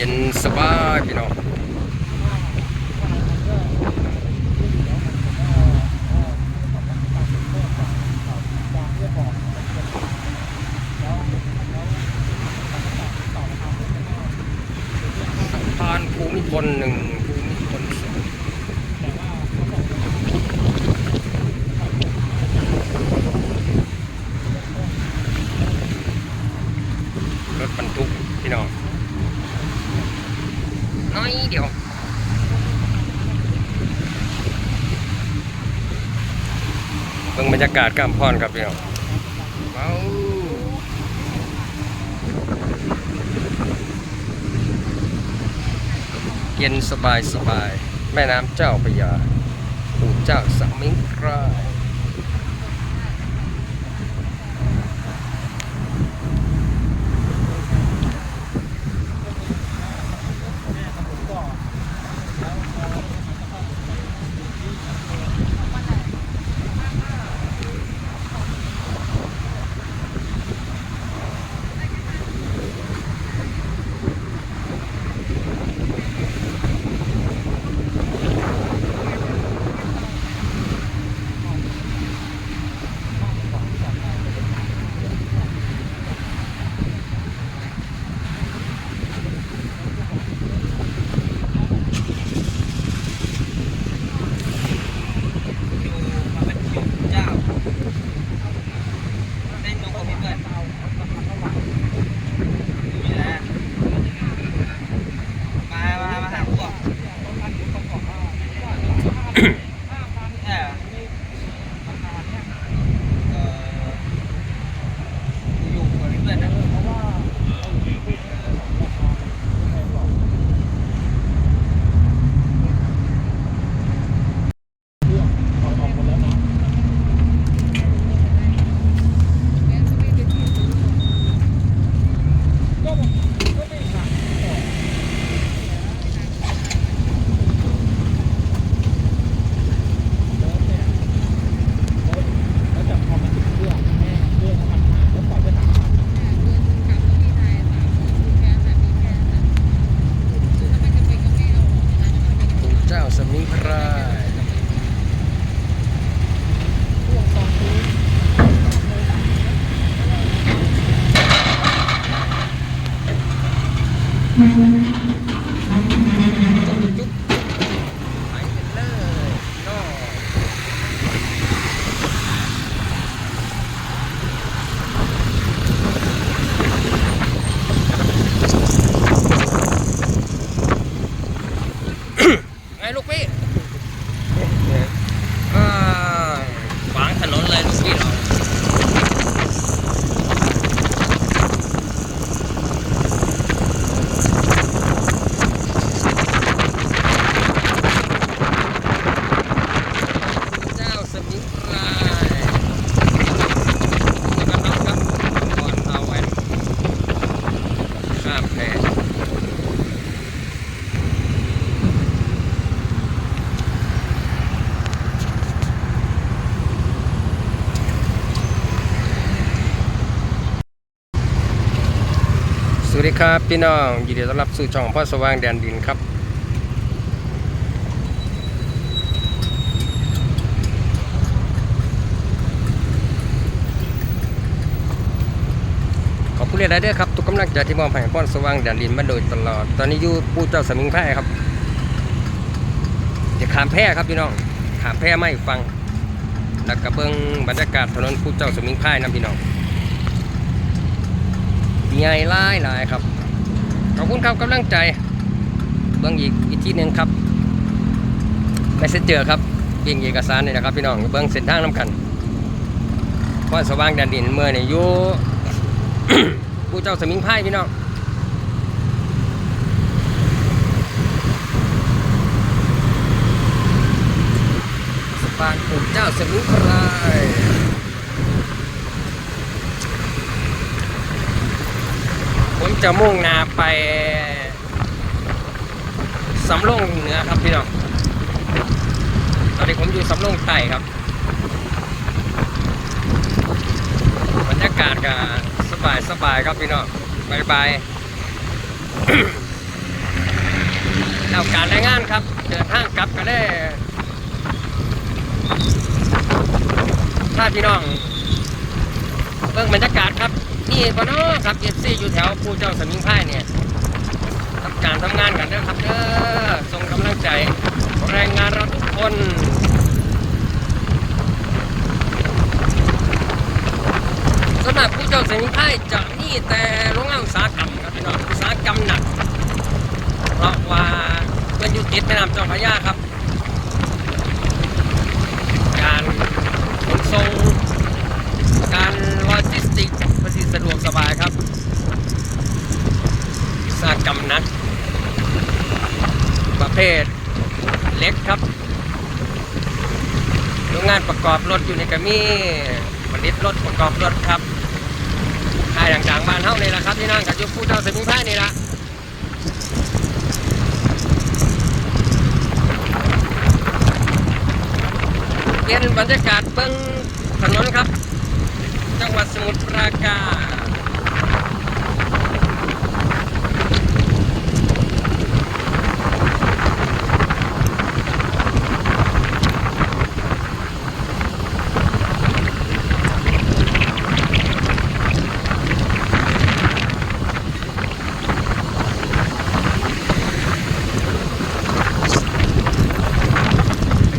เย็นสบายพี่น้องสะพานภูมิพลหนึ่งภูมิพลสองรถบรรทุกพี่น้อง น้อยเดียว เบิ่งบ รยากาศกำพรนครับพี่น้องเย็นสบายสบาย แม่น้ำเจ้าพระยาปู่เจ้าสมิงครา จุ๊บไปกันเลยน้องไงลูกพี่อ่าขวางถนนเลยลูกพี่เรา เจ้าสมิงพรายแล้วก็น้องครับก่อนเอาไว้ข้ามแพส วัสดีครับพี่น้องยินดีต้อนรับสู่ช่องพ่อสว่างแดนดินครับ ขอบคุณเลยนะเด้อครับทุกกำลังใจที่มอบให้พ่อสว่างแดนดินมาโดยตลอด ตอนนี้อยู่ปูเจ้าสมิงไพรครับจะขามแพร่ครับพี่น้องขามแพร่ไม่ฟังแล้วก็เบิ้งบรรยากาศถนนปูเจ้าสมิงไพรนะพี่น้อง ใหญ่ลายหลายครับ ขอบคุณครับกำลังใจเบิ้งอีกอีกที่หนึ่งครับไม่เสเจอครับยิงเอกสารนี่นะครับพี่น้องเบิ้งเส้นทางน้ำกันพ่อนสว่างแดนดินเมื่อนี่อยู่ผู้เจ้าสมิงไพ่พี่น้องสะพานปู่เจ้าสมิงไพรผม จะมุ่งนาไปสำโรงเหนือครับพี่น้อง ตอนนี้ผมอยู่สำโรงใต้ครับ บรรยากาศก็สบายสบายครับพี่น้องบายบายแล้วการรายงานครับ เดินทางกลับก็ได้ถ้าพี่น้องเบิ่งบรรยากาศครับ นี่ปะเนาะครับเอฟซีอยู่แถวภูเจ้าสมิงพรายเนี่ยทำการทำงานกันเด้อครับเด้อส่งกำลังใจแรงงานเราทุกคนสำหรับผู้เจ้าสมิงพรายจะมีแต่โรงงานอุตสาหกรรมครับพี่น้องอุตสาหกรรมหนัก เพราะว่าเป็นอยู่ติดแม่น้ำเจ้าพระยาครับ การขนส่ง ติกส์ประสิทธิสะดวกสบายครับอุตสากรรมหนักประเภทเล็กครับโรงงานประกอบรถอยู่ในกระมีผลิตรถประกอบรถครับค่ายต่างๆบ้านเฮานี่แหละครับที่นั่งกับยุคผู้เจ้าสมิงพรนี่ละเปลี่ยนบรรยากาศเบิ้งถนนครับ จังหวัดสมุทรปราการ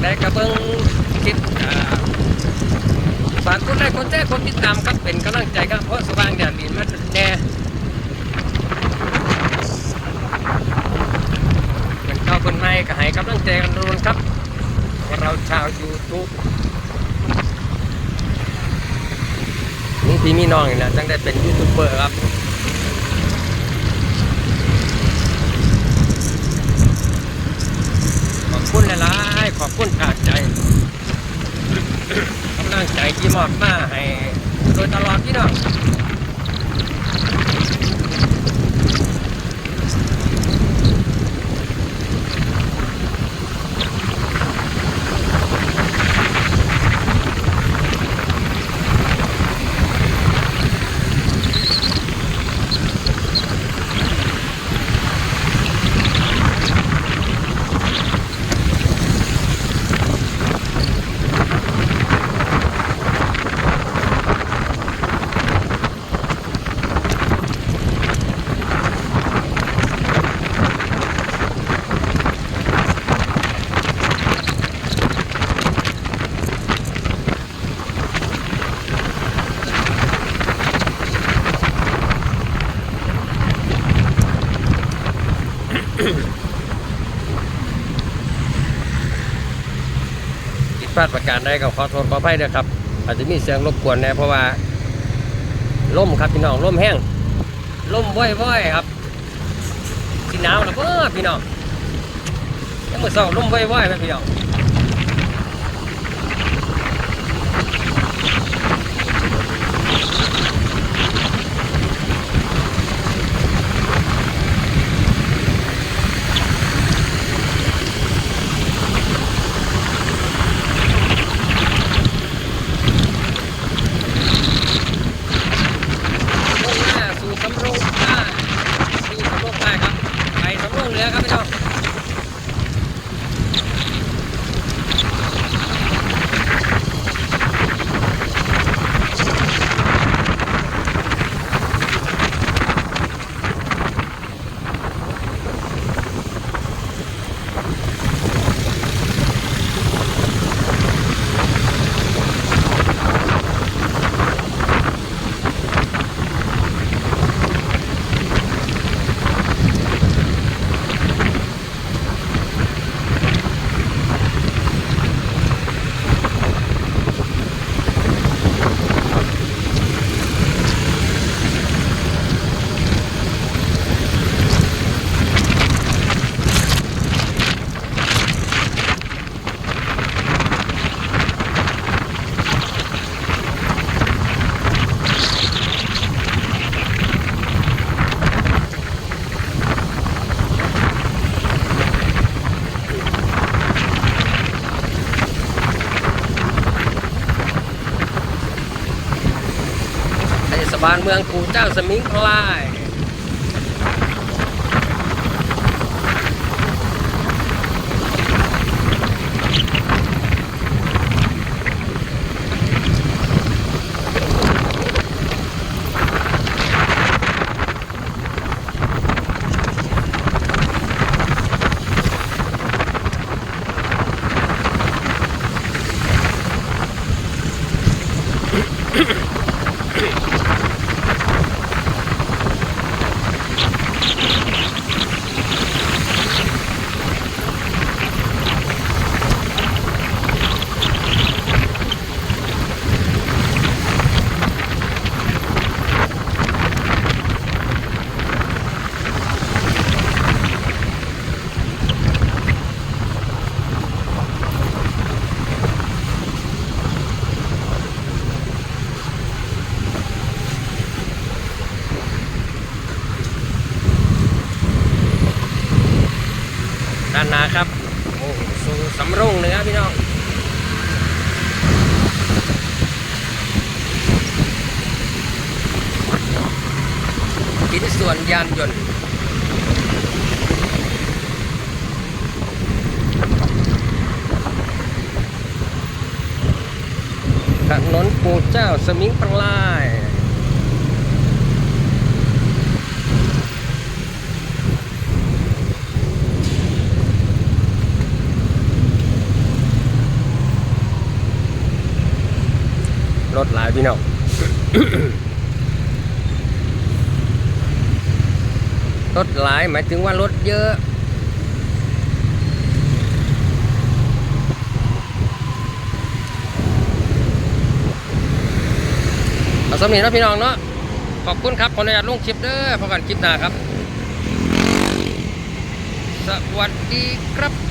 ได้กระเบิ้งคลิปอ่าฝากคน ไลค์คนแจ้คนติดตามครับเป็นกำลังใจครับเพราะสว่างแดดดีมาแน่เป็นเข้าคนใหม่ก็ให้กำลังใจกันรุนครับว่าเราชาวยูทูบนี่พี่มีน้องนี่นะจังได้เป็นยูทูบเบอร์ครับขอบคุณหลายๆขอบคุณจากใจกำลังใจที่มอบมาให้โดยตลอดพี่น้อง การใดก็ขอโทษขออภัยด้วยครับ อาจจะมีเสียงรบกวนนะเพราะว่าล่มครับพี่น้องล่มแห้งล่มว่อยๆครับสีหนาวแล้วเพ้อพี่น้องยังมือเศร้าล่มว่อยๆไหมพี่น้องหน้าสู่สำโรงใต้สู่สำโรงใต้ครับ ไปสำโรงเหนือครับพี่น้อง บานเมืองกู่เจ้าสมิงพลาย ครับ โอ้สู่สำโรงเหนือพี่น้องชิ้นส่วนยานยนต์ถนนปู่เจ้าสมิงพราย รถหลายพี่น้องรถหลายหมายถึงว่ารถเยอะเอาสำเนียงนะพี่น้องเนาะขอบคุณครับขออนุญาตลงคลิปเด้อพบกันคลิปหน้าครับ สวัสดีครับ